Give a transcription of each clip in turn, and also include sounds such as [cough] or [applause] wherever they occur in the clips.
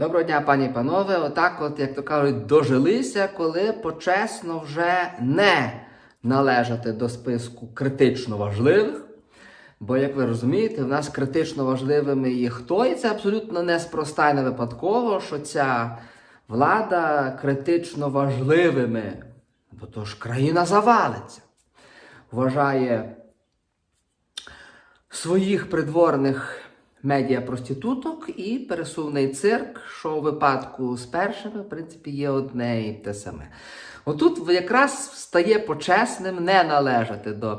Доброго дня, пані і панове. Отак, от, як то кажуть, дожилися, коли почесно вже не належати до списку критично важливих. Бо, як ви розумієте, в нас критично важливими є хто, і це абсолютно неспроста і не випадково, що ця влада критично важливими, бо то ж країна завалиться, вважає своїх придворних медіапроституток і пересувний цирк, що у випадку з першими, в принципі, є одне і те саме. Отут якраз стає почесним не належати до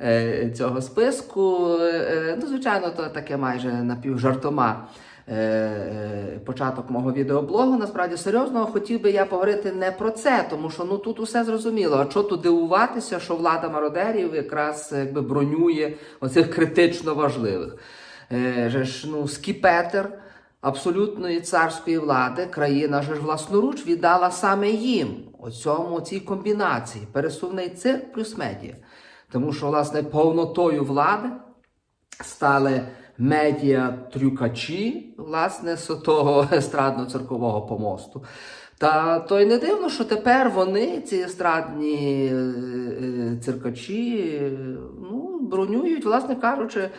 е, цього списку. Е, ну, звичайно, то таке майже напівжартома. е, е, Початок мого відеоблогу насправді серйозно хотів би я поговорити не про це, тому що ну тут усе зрозуміло. А що тут дивуватися, що влада мародерів якраз якби бронює оцих критично важливих. Е, же ж, ну, скіпетр абсолютної царської влади країна же ж власноруч віддала саме їм, оцьому цій комбінації, пересувний цирк плюс медіа. Тому що, власне, повнотою влади стали медіа-трюкачі, власне, з того естрадно-циркового помосту. Та то й не дивно, що тепер вони, ці естрадні е, е, циркачі, ну, бронюють, власне кажучи,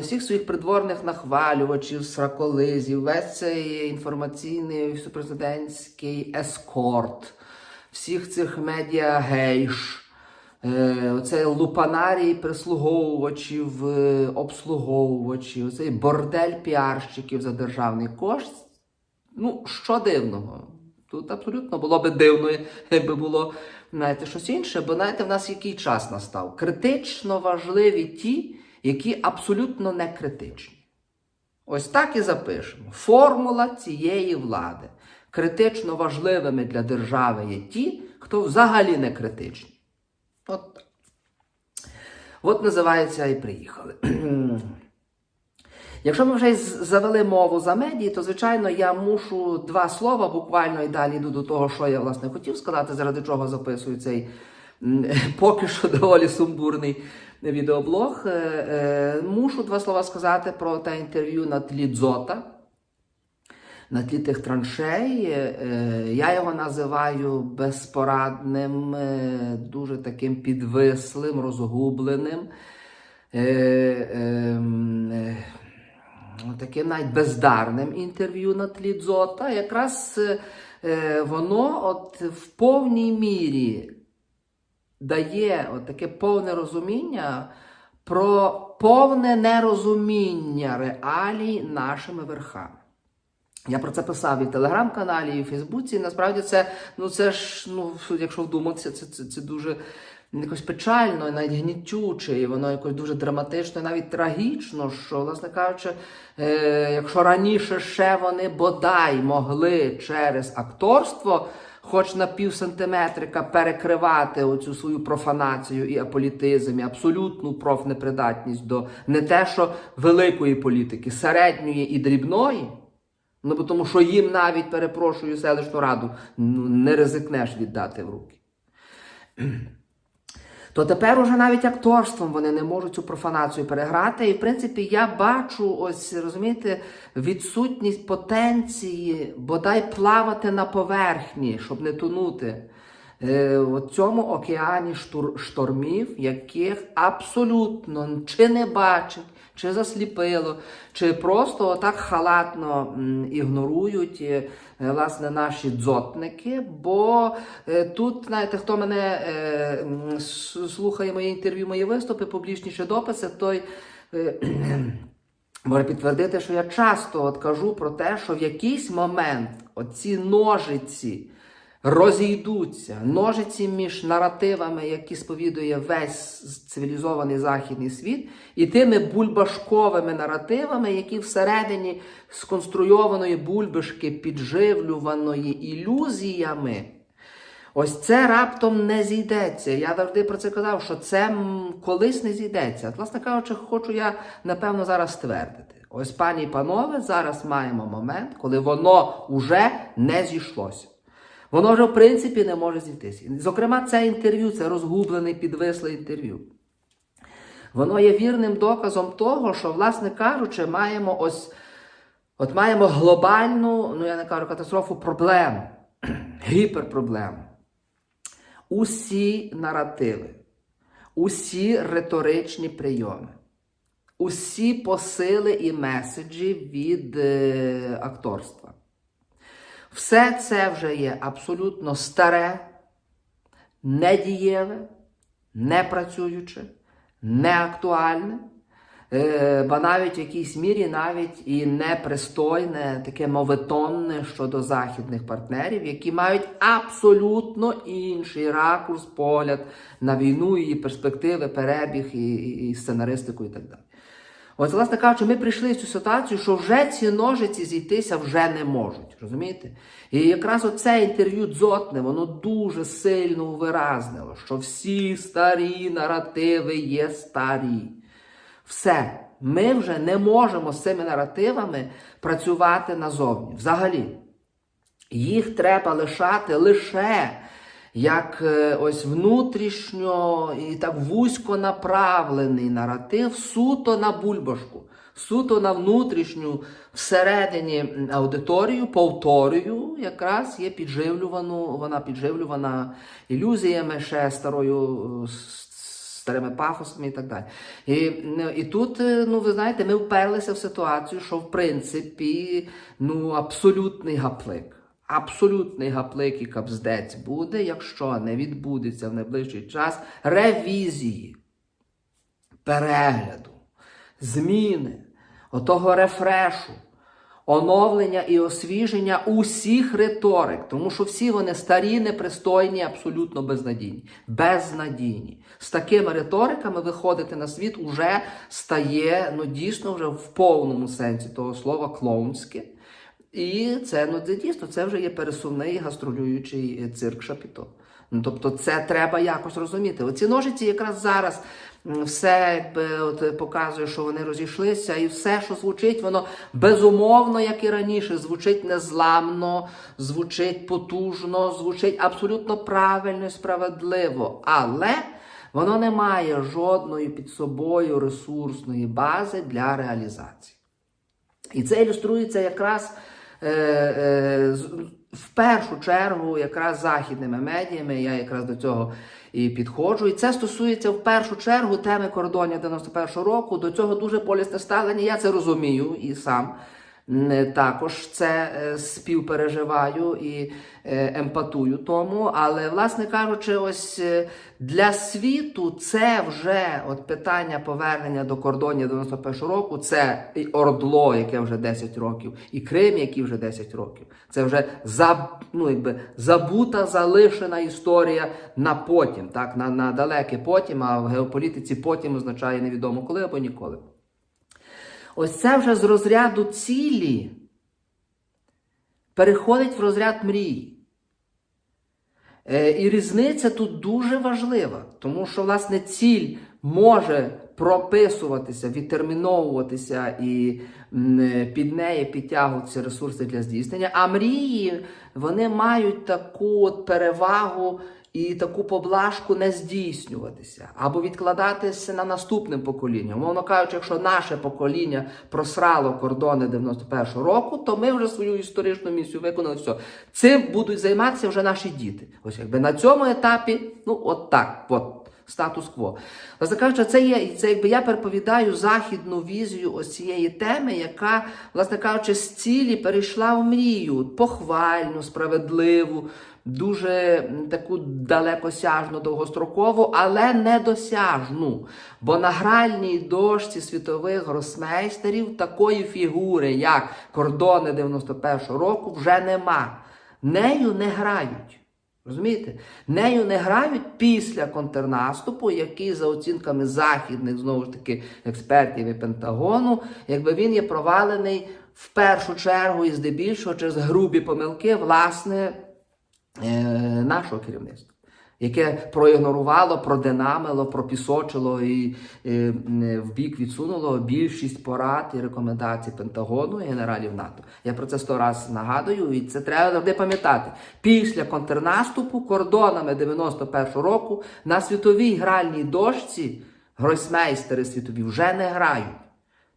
всіх своїх придворних нахвалювачів, сраколизів, весь цей інформаційний всепрезидентський ескорт, всіх цих медіагейш. Е, Оцей лупанарій прислуговувачів, е, обслуговувачів, оцей бордель піарщиків за державний кошт. Ну, що дивного? Тут абсолютно було би дивно, якби було знаєте, щось інше, бо знаєте, в нас який час настав? Критично важливі ті, які абсолютно не критичні. Ось так і запишемо. Формула цієї влади. Критично важливими для держави є ті, хто взагалі не критичні. От. От називається і приїхали. [clears throat] Якщо ми вже завели мову за медії, то звичайно я мушу два слова буквально і далі йду до того, що я власне хотів сказати, заради чого записую цей [laughs] поки що доволі сумбурний відеоблог. Е, е, Мушу два слова сказати про те інтерв'ю на тлі Дзота. На тлі тих траншей Е, я його називаю безпорадним, дуже таким підвислим, розгубленим. Ну, таким навіть бездарним інтерв'ю на тлі Дзота. Якраз е, е, воно от в повній мірі дає от таке повне розуміння про повне нерозуміння реалій нашими верхами. Я про це писав і в телеграм-каналі, і в Фейсбуці. І насправді це, ну це ж, ну, якщо вдуматися, це, це, це дуже якось печально, навіть гнітюче, і воно якось дуже драматично, і навіть трагічно, що, власне кажучи, е, якщо раніше ще вони бодай могли через акторство. Хоч на пів сантиметрика перекривати оцю свою профанацію і аполітизм, і абсолютну профнепридатність до не те, що великої політики, середньої і дрібної. Ну, тому що їм навіть, перепрошую, селищну раду ну, не ризикнеш віддати в руки. То тепер уже навіть акторством вони не можуть цю профанацію переграти. І, в принципі, я бачу, ось розумієте, відсутність потенції бодай плавати на поверхні, щоб не тонути. Е, в цьому океані штур, штормів, яких абсолютно чи не бачать, чи засліпило, чи просто отак халатно ігнорують е, власне наші дзотники. Бо е, тут, знаєте, хто мене слухає мої інтерв'ю, мої виступи, публічніші дописи, той. Може підтвердити, що я часто от кажу про те, що в якийсь момент оці ножиці розійдуться, ножиці між наративами, які сповідує весь цивілізований західний світ, і тими бульбашковими наративами, які всередині сконструйованої бульбашки, підживлюваної ілюзіями. Ось це раптом не зійдеться. Я завжди про це казав, що це колись не зійдеться. Власне кажучи, хочу я напевно зараз ствердити. Ось, пані і панове, зараз маємо момент, коли воно вже не зійшлося. Воно вже в принципі не може зійтися. Зокрема, це інтерв'ю, це розгублене, підвисле інтерв'ю. Воно є вірним доказом того, що, власне кажучи, маємо ось От маємо глобальну, ну я не кажу катастрофу, проблему, [clears throat] гіперпроблему. Усі наративи, усі риторичні прийоми, усі посили і меседжі від е, акторства. Все це вже є абсолютно старе, недієве, непрацююче, неактуальне, е, ба навіть в якійсь мірі навіть і непристойне, таке моветонне щодо західних партнерів, які мають абсолютно інший ракурс, погляд на війну, її перспективи, перебіг і, і, і сценаристику і так далі. От, власне кажучи, ми прийшли в цю ситуацію, що вже ці ножиці зійтися вже не можуть. Розумієте? І якраз оце інтерв'ю дзотне, воно дуже сильно увиразнило, що всі старі наративи є старі. Все, ми вже не можемо з цими наративами працювати назовні. Взагалі, їх треба лишати лише як е, ось внутрішньо і так вузько направлений наратив суто на бульбашку, суто на внутрішню всередині аудиторію, повторюю, якраз є підживлювану, вона підживлювана ілюзіями ще старою. е, Старими пафосами і так далі. І, і тут, е, ну ви знаєте, ми вперлися в ситуацію, що в принципі ну, абсолютний гаплик. Абсолютний гаплик і капздець буде, якщо не відбудеться в найближчий час ревізії, перегляду, зміни, отого рефрешу, оновлення і освіження усіх риторик, тому що всі вони старі, непристойні, абсолютно безнадійні. Безнадійні. З такими риториками виходити на світ уже стає ну, дійсно вже в повному сенсі того слова клоунське. І це ну це дійсно це вже є пересувний гастролюючий цирк Шапіто. Ну, тобто, це треба якось розуміти. Оці ножиці якраз зараз все якби от показує, що вони розійшлися, і все, що звучить, воно безумовно, як і раніше, звучить незламно, звучить потужно, звучить абсолютно правильно і справедливо. Але воно не має жодної під собою ресурсної бази для реалізації. І це ілюструється якраз в першу чергу якраз західними медіями. Я якраз до цього і підходжу. І це стосується в першу чергу теми кордонів 91-го року. До цього дуже полісне ставлення. Я це розумію і сам. Також це е, співпереживаю і е, емпатую тому, але, власне кажучи, ось е, для світу це вже от питання повернення до кордонів 91-го року, це і Ордло, яке вже 10 років, і Крим, який вже 10 років. Це вже заб, ну, якби, забута, залишена історія на потім, так, на, на далеке потім, а в геополітиці потім означає невідомо коли або ніколи. Ось це вже з розряду цілі переходить в розряд мрії. Е, І різниця тут дуже важлива, тому що, власне, ціль може прописуватися, відтерміновуватися і під неї підтягуватися ресурси для здійснення. А мрії вони мають таку от перевагу і таку поблажку не здійснюватися або відкладатися на наступне покоління. Мовно кажучи, якщо наше покоління просрало кордони 91-го року, то ми вже свою історичну місію виконали. Все. Цим будуть займатися вже наші діти. Ось якби на цьому етапі, ну от так, от. Статус-кво. Власне кажучи, це є це якби я переповідаю західну візію ось цієї теми, яка, власне кажучи, з цілі перейшла в мрію, похвальну, справедливу, дуже таку далекосяжну, довгострокову, але недосяжну. Бо на гральній дошці світових гросмейстерів такої фігури, як кордони 91-го року, вже нема. Нею не грають. Розумієте? Нею не грають після контрнаступу, який за оцінками західних знову ж таки експертів і Пентагону, якби він є провалений в першу чергу і здебільшого через грубі помилки власне нашого керівництва. Яке проігнорувало, продинамило, пропісочило і е, м, в бік відсунуло більшість порад і рекомендацій Пентагону і генералів НАТО. Я про це сто раз нагадую, і це треба завжди пам'ятати. Після контрнаступу кордонами 91-го року на світовій гральній дошці гройсмейстери світові вже не грають.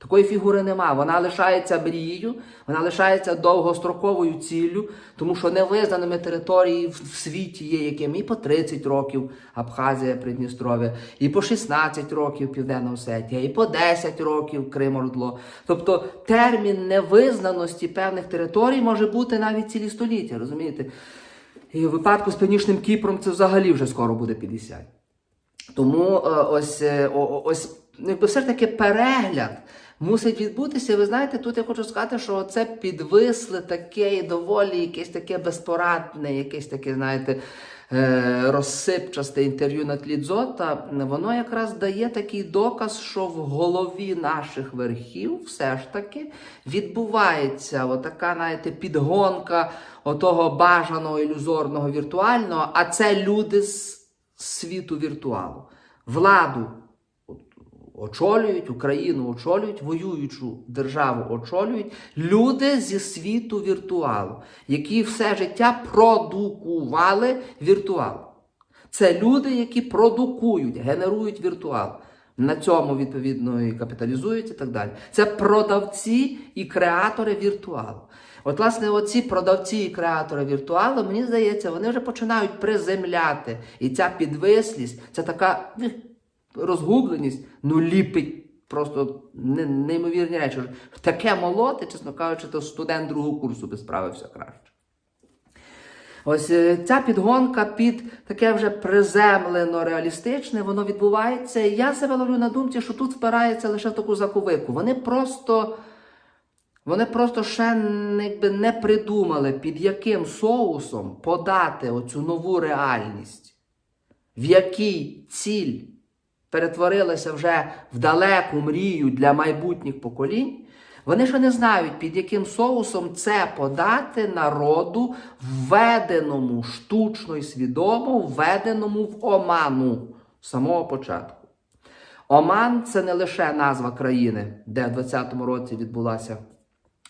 Такої фігури нема. Вона лишається мрією, вона лишається довгостроковою ціллю, тому що невизнаними території в світі є якими і по 30 років Абхазія, Придністров'я, і по 16 років Південна Осетія, і по 10 років Крим Ордло. Тобто термін невизнаності певних територій може бути навіть цілі століття, розумієте? І в випадку з Північним Кіпром це взагалі вже скоро буде 50. Тому е, ось, е, ось ну, якби все ж таки перегляд мусить відбутися. Ви знаєте, тут я хочу сказати, що це підвисле таке доволі якесь таке безпорадне, якесь таке, знаєте, е, розсипчасте інтерв'ю на тлі дзота, воно якраз дає такий доказ, що в голові наших верхів все ж таки відбувається отака, знаєте, підгонка отого бажаного ілюзорного віртуального, а це люди з світу віртуалу. Владу очолюють, Україну очолюють, воюючу державу очолюють люди зі світу віртуалу, які все життя продукували віртуал. Це люди, які продукують, генерують віртуал. На цьому відповідно і капіталізують і так далі. Це продавці і креатори віртуалу. От, власне, оці продавці і креатори віртуалу, мені здається, вони вже починають приземляти. І ця підвислість, це така розгубленість, ну ліпить просто не- неймовірні речі. Таке молоти, чесно кажучи, то студент другого курсу би справився краще. Ось е, ця підгонка під таке вже приземлено реалістичне, воно відбувається. І я себе ловлю на думці, що тут впирається лише в таку заковику. Вони просто, вони просто ще якби не придумали, під яким соусом подати оцю нову реальність, в якій ціль перетворилася вже в далеку мрію для майбутніх поколінь. Вони ще не знають, під яким соусом це подати народу, введеному штучно і свідомо, введеному в оману з самого початку. Оман це не лише назва країни, де в 20-му році відбулася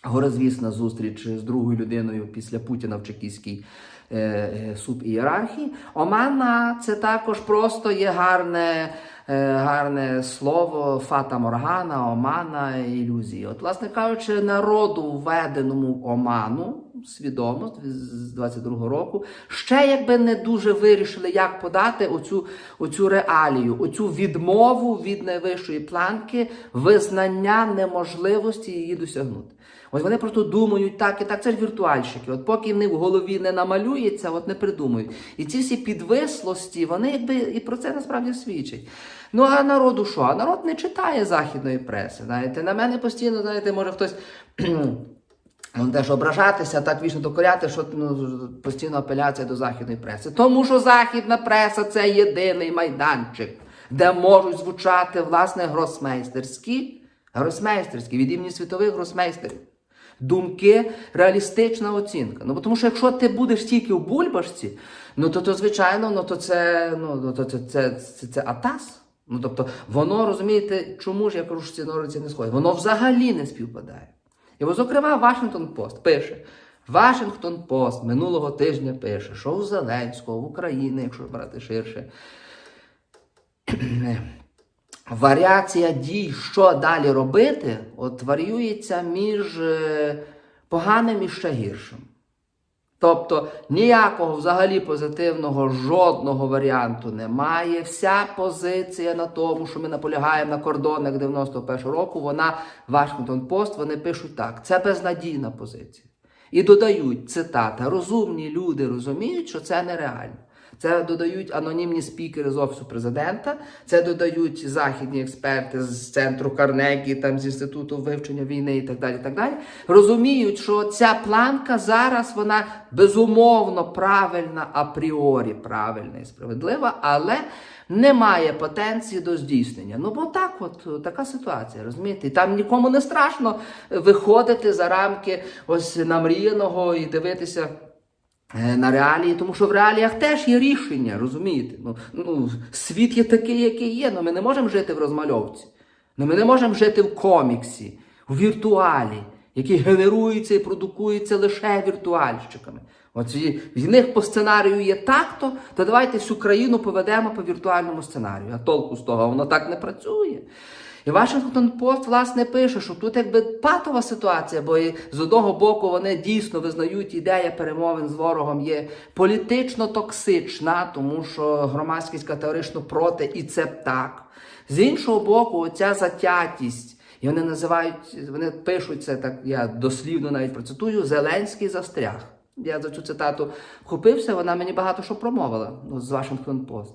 горозвісна зустріч з другою людиною після Путіна в чекістській е, е, субієрархії. Омана це також просто є гарне, гарне слово фата моргана, омана, ілюзії. От, власне кажучи, народу, введеному оману, свідомо з 22-го року, ще якби не дуже вирішили, як подати оцю, оцю реалію, оцю відмову від найвищої планки, визнання неможливості її досягнути. Ось вони просто думають так і так, це ж віртуальщики. От поки в них в голові не намалюється, от не придумують. І ці всі підвислості, вони якби і про це насправді свідчать. Ну а народу що? А народ не читає західної преси. Знаєте, на мене постійно, знаєте, може хтось. Ну, теж ображатися, так вічно докоряти, що ну, постійно апеляція до західної преси. Тому що західна преса це єдиний майданчик, де можуть звучати власне гросмейстерські, гросмейстерські від імені світових гросмейстерів. Думки, реалістична оцінка. Ну, тому що якщо ти будеш тільки в бульбашці, ну то, то звичайно, ну то це, ну, то, це, це, це, це атас. Ну, тобто, воно, розумієте, чому ж я кажу, що ці норці не сходять? Воно взагалі не співпадає. І от, зокрема, Вашингтон Пост пише. Вашингтон Пост минулого тижня пише, що у Зеленського, в Україні, якщо брати ширше, [clears throat] варіація дій, що далі робити, от варіюється між е, поганим і ще гіршим. Тобто ніякого взагалі позитивного жодного варіанту немає. Вся позиція на тому, що ми наполягаємо на кордонах 91-го року, вона Вашингтон Пост, вони пишуть так: це безнадійна позиція. І додають цитата: розумні люди розуміють, що це нереально. Це додають анонімні спікери з офісу президента, це додають західні експерти з центру Карнегі, там з інституту вивчення війни і так далі. так далі. Розуміють, що ця планка зараз вона безумовно правильна, апріорі правильна і справедлива, але не має потенції до здійснення. Ну бо так, от така ситуація, розумієте? І там нікому не страшно виходити за рамки ось намріяного і дивитися. Е, на реалії, тому що в реаліях теж є рішення, розумієте? Ну, ну, світ є такий, який є. Ну, ми не можемо жити в розмальовці. Ну, ми не можемо жити в коміксі, в віртуалі, який генерується і продукується лише віртуальщиками. От в них по сценарію є так-то, то давайте всю країну поведемо по віртуальному сценарію. А толку з того, воно так не працює. І Вашингтон Пост власне пише, що тут якби патова ситуація, бо і з одного боку вони дійсно визнають, ідея перемовин з ворогом є політично токсична, тому що громадськість категорично проти, і це так. З іншого боку, оця затятість. І вони називають, вони пишуть це так, я дослівно навіть процитую: Зеленський застряг. Я за цю цитату вхопився, вона мені багато що промовила ну, з Вашингтон Пост.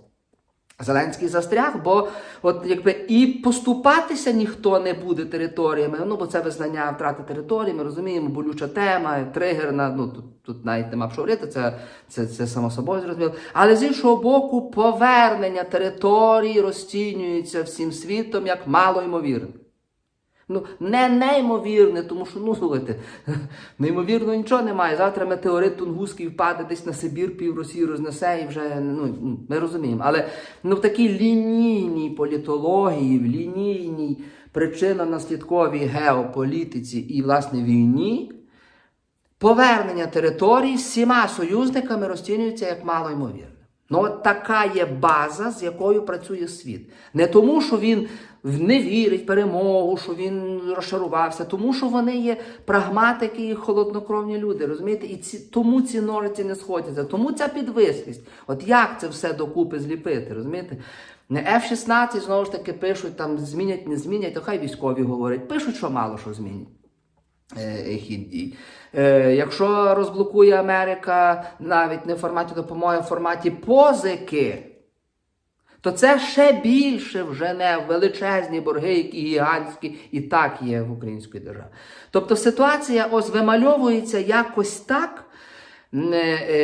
Зеленський застряг, бо от якби і поступатися ніхто не буде територіями. Ну бо це визнання втрати території. Ми розуміємо, болюча тема, тригерна. Ну тут, тут навіть нема що говорити, це, це, це само собою зрозуміло. Але з іншого боку, повернення території розцінюється всім світом як малоймовірне. Ну, не неймовірне, тому що, ну, слухайте, [laughs] неймовірно нічого немає. Завтра метеорит Тунгуський впаде десь на Сибір, пів Росії рознесе і вже, ну, ми розуміємо. Але ну, в такій лінійній політології, в лінійній причинно-наслідковій геополітиці і, власне, війні, повернення територій всіма союзниками розцінюється як малоймовірне. Ну, от така є база, з якою працює світ. Не тому, що він не вірить перемогу, що він розчарувався, тому що вони є прагматики і холоднокровні люди. Розумієте? І ці, тому ці ножиці не сходяться, тому ця підвислість. От як це все докупи зліпити, розумієте? F-16 знову ж таки пишуть, там змінять, не змінять, то хай військові говорять. Пишуть, що мало що змінять. Е, хід дій. Е, Якщо розблокує Америка навіть не в форматі допомоги, а в форматі позики, то це ще більше вже не величезні борги, які гігантські і так є в української державі. Тобто ситуація ось вимальовується якось так, е, е,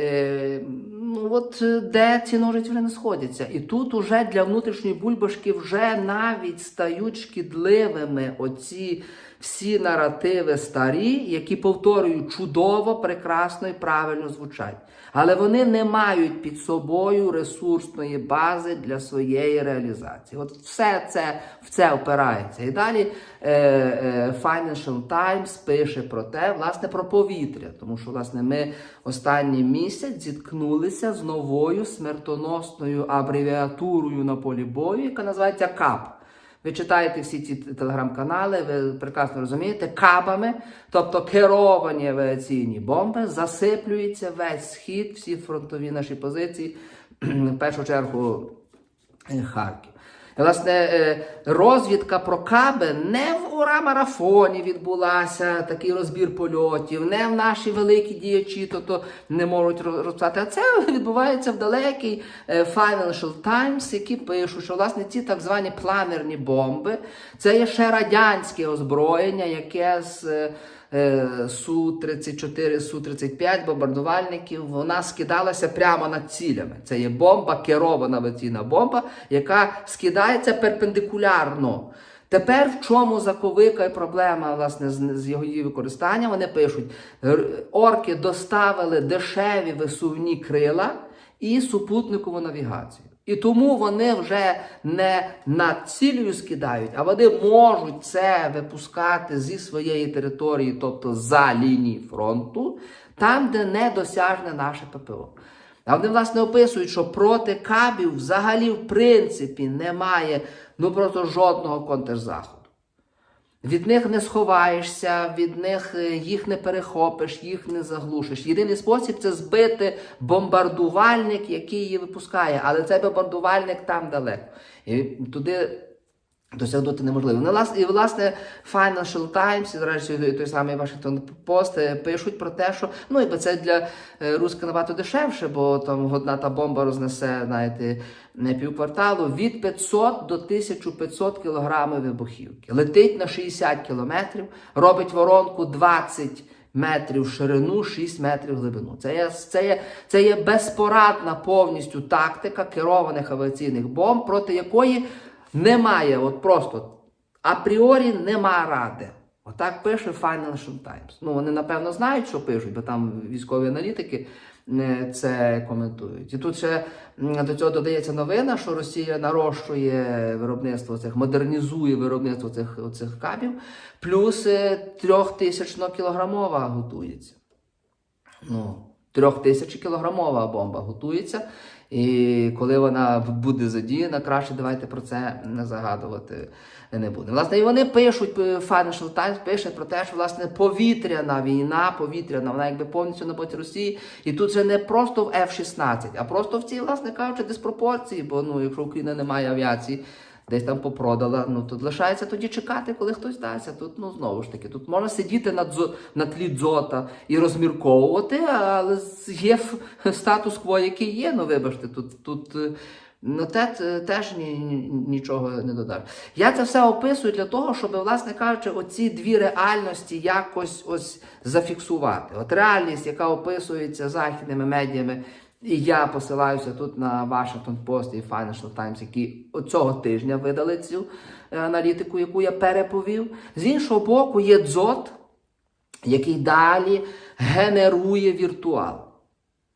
е, ну, от, де ці ножиці вже не сходяться. І тут уже для внутрішньої бульбашки вже навіть стають шкідливими оці всі наративи старі, які повторюють чудово, прекрасно і правильно звучать. Але вони не мають під собою ресурсної бази для своєї реалізації. От все це в це опирається. І далі е, е, Financial Times пише про те, власне, про повітря. Тому що, власне, ми останній місяць зіткнулися з новою смертоносною абревіатурою на полі бою, яка називається КАП. Ви читаєте всі ці телеграм-канали, ви прекрасно розумієте, кабами, тобто керовані авіаційні бомби, засиплюється весь схід, всі фронтові наші позиції, [clears throat] в першу чергу е, Харків. Власне, е, розвідка про каби не в ура-марафоні відбулася, такий розбір польотів, не в наші великі діячі, тобто не можуть розписати. А це відбувається в далекій е, Financial Times, які пишуть, що власне ці так звані планерні бомби це є ще радянське озброєння, яке з. Е, е, Су-34, Су-35 бомбардувальників, вона скидалася прямо над цілями. Це є бомба, керована авіаційна бомба, яка скидається перпендикулярно. Тепер в чому заковика і проблема власне, з, його її використанням? Вони пишуть, орки доставили дешеві висувні крила і супутникову навігацію. І тому вони вже не над цілею скидають, а вони можуть це випускати зі своєї території, тобто за лінії фронту, там, де не досяжне наше ППО. А вони, власне, описують, що проти кабів взагалі, в принципі, немає ну просто жодного контрзаходу. Від них не сховаєшся, від них е, їх не перехопиш, їх не заглушиш. Єдиний спосіб це збити бомбардувальник, який її випускає, але цей бомбардувальник там далеко. І туди досягнути неможливо. Ну, І, власне, Financial Times, і, речі, той самий Washington Post е, пишуть про те, що ну, якби це для е, набагато дешевше, бо там одна та бомба рознесе, знаєте, півкварталу від 500 до 1500 кілограмів вибухівки. Летить на 60 кілометрів, робить воронку 20 метрів ширину, 6 метрів глибину. Це є, це, є, це є безпорадна повністю тактика керованих авіаційних бомб, проти якої немає, от просто апріорі нема ради. Отак пише Financial Times. Ну, вони, напевно, знають, що пишуть, бо там військові аналітики е, це коментують. І тут ще до цього додається новина, що Росія нарощує виробництво цих, модернізує виробництво цих, цих кабів, плюс е, трьохтисячно кілограмова готується. Ну, трьохтисячкілограмова бомба готується. І коли вона буде задіяна, краще давайте про це не загадувати не будемо. Власне, і вони пишуть, е, Financial Times пише про те, що власне повітряна війна, повітряна, вона якби повністю на боці Росії. І тут же не просто в F-16, а просто в цій, власне кажучи, диспропорції. Бо ну, якщо Україна не має авіації, десь там попродала, ну тут лишається тоді чекати, коли хтось дасться. Тут ну знову ж таки, тут можна сидіти на дзо на тлі дзота і розмірковувати, але є статус-кво, який є. Ну вибачте, тут тут. е, Ну, те теж ні, ні- нічого не додав. Я це все описую для того, щоб, власне кажучи, оці дві реальності якось ось зафіксувати. От реальність, яка описується західними медіями, і я посилаюся тут на Washington Post і Financial Times, які цього тижня видали цю е, аналітику, яку я переповів. З іншого боку, є дзот, який далі генерує віртуал.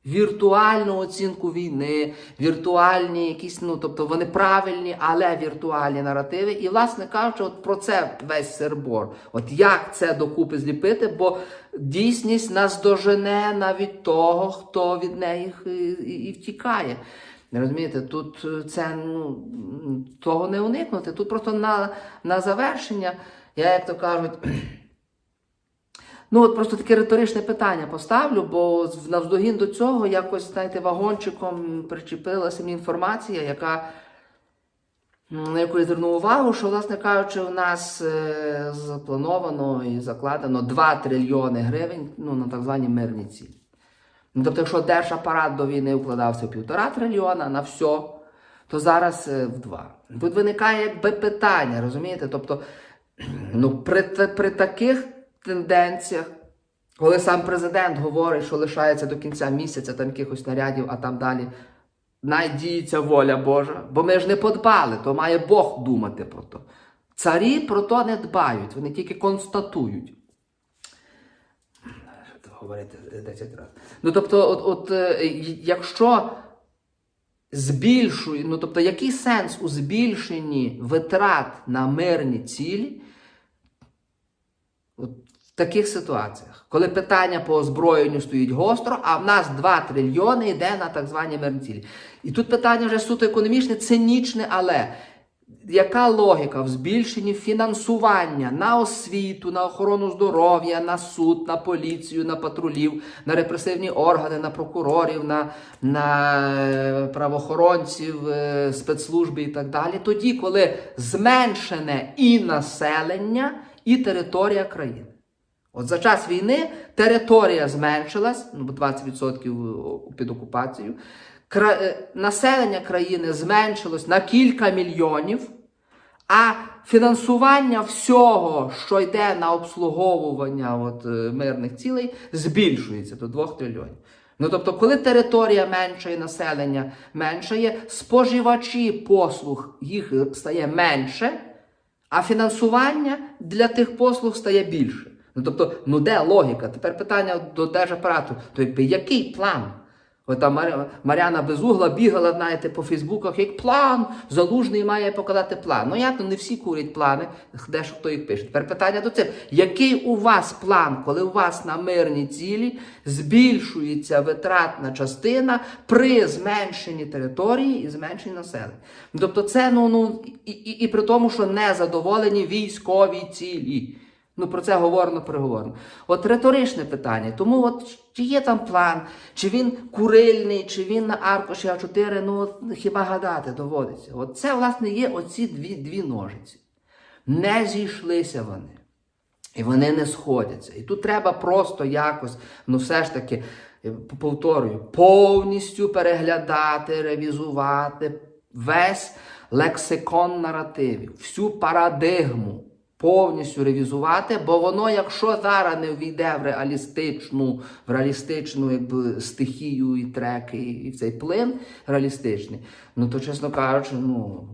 Віртуальну оцінку війни, віртуальні якісь, ну тобто вони правильні, але віртуальні наративи. І, власне кажучи, от про це весь сербор. От як це докупи зліпити, бо дійсність нас дожене навіть того, хто від неї і, і, втікає. Розумієте, тут е, це ну, того не уникнути. Тут просто на, на завершення, я як то кажуть. Ну, от просто таке риторичне питання поставлю, бо навздогін до цього якось, знаєте, вагончиком причепилася мені інформація, яка на яку я звернув увагу, що, власне кажучи, у нас е, заплановано і закладено 2 трильйони гривень ну, на так звані мирні цілі. Ну, тобто, якщо держапарат до війни вкладався в півтора трильйона на все, то зараз е, в два. Тут виникає якби питання, розумієте? Тобто, [clears throat] ну, при, при таких тенденціях, коли сам президент говорить, що лишається до кінця місяця там якихось нарядів, а там далі надіється воля Божа, бо ми ж не подбали, то має Бог думати про то. Царі про то не дбають, вони тільки констатують. Говорити 10 разів. Ну тобто, от, от е, якщо збільшує, ну тобто, який сенс у збільшенні витрат на мирні цілі в таких ситуаціях, коли питання по озброєнню стоїть гостро, а в нас 2 трильйони йде на так звані мирні цілі. І тут питання вже суто економічне, цинічне, але яка логіка в збільшенні фінансування на освіту, на охорону здоров'я, на суд, на поліцію, на патрулів, на репресивні органи, на прокурорів, на, на е, правоохоронців, е, спецслужби і так далі, тоді, коли зменшене і населення, і територія країни. От за час війни територія зменшилась, ну, 20% під окупацією. Кра... е, Населення країни зменшилось на кілька мільйонів, а фінансування всього, що йде на обслуговування от, е, мирних цілей, збільшується до 2 трильйонів. Ну тобто, коли територія менша і населення меншає, споживачі послуг їх стає менше, а фінансування для тих послуг стає більше. Ну тобто, ну де логіка? Тепер питання до держапарату. То який план? От там Маря- Мар'яна Безугла бігала, знаєте, по Фейсбуках, як план, залужний має показати план. Ну як то не всі курять плани, де ж хто їх пише. Тепер питання до цих. Який у вас план, коли у вас на мирні цілі збільшується витратна частина при зменшенні території і зменшенні населення? Ну, Тобто це ну, ну і, і, і при тому, що не задоволені військові цілі. Ну, про це говорено, переговорено. От риторичне питання. Тому, от чи є там план, чи він курильний, чи він на аркуші А4, ну хіба гадати доводиться. От це, власне, є оці дві, дві ножиці. Не зійшлися вони. І вони не сходяться. І тут треба просто якось, ну все ж таки, е, повторюю, повністю переглядати, ревізувати весь лексикон наративів, всю парадигму повністю ревізувати, бо воно, якщо зараз не ввійде в реалістичну, в реалістичну якби, стихію і треки, і в цей плин реалістичний, ну то, чесно кажучи, ну.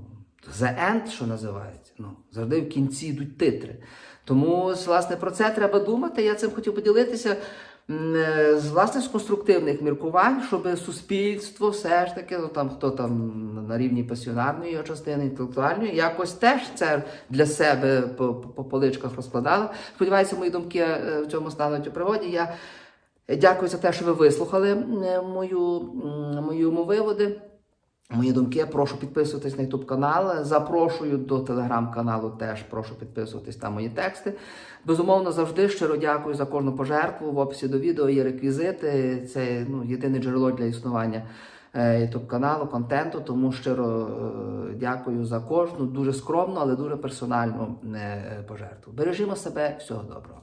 The end, що називається. Ну, завжди в кінці йдуть титри. Тому, власне, про це треба думати. Я цим хотів поділитися з власне з конструктивних міркувань, щоб суспільство все ж таки, ну там хто там на рівні пасіонарної частини, інтелектуальної, якось теж це для себе по, по, по поличках розкладало. Сподіваюся, мої думки е, в цьому стануть у пригоді. Я дякую за те, що ви вислухали е, мою, мої умовиводи. Мої думки. Прошу підписуватись на YouTube канал. Запрошую до телеграм-каналу. Теж прошу підписуватись на мої тексти. Безумовно, завжди щиро дякую за кожну пожертву. В описі до відео є реквізити. Це ну, єдине джерело для існування YouTube каналу, контенту. Тому щиро е, дякую за кожну дуже скромну, але дуже персональну е, пожертву. Бережімо себе, всього доброго.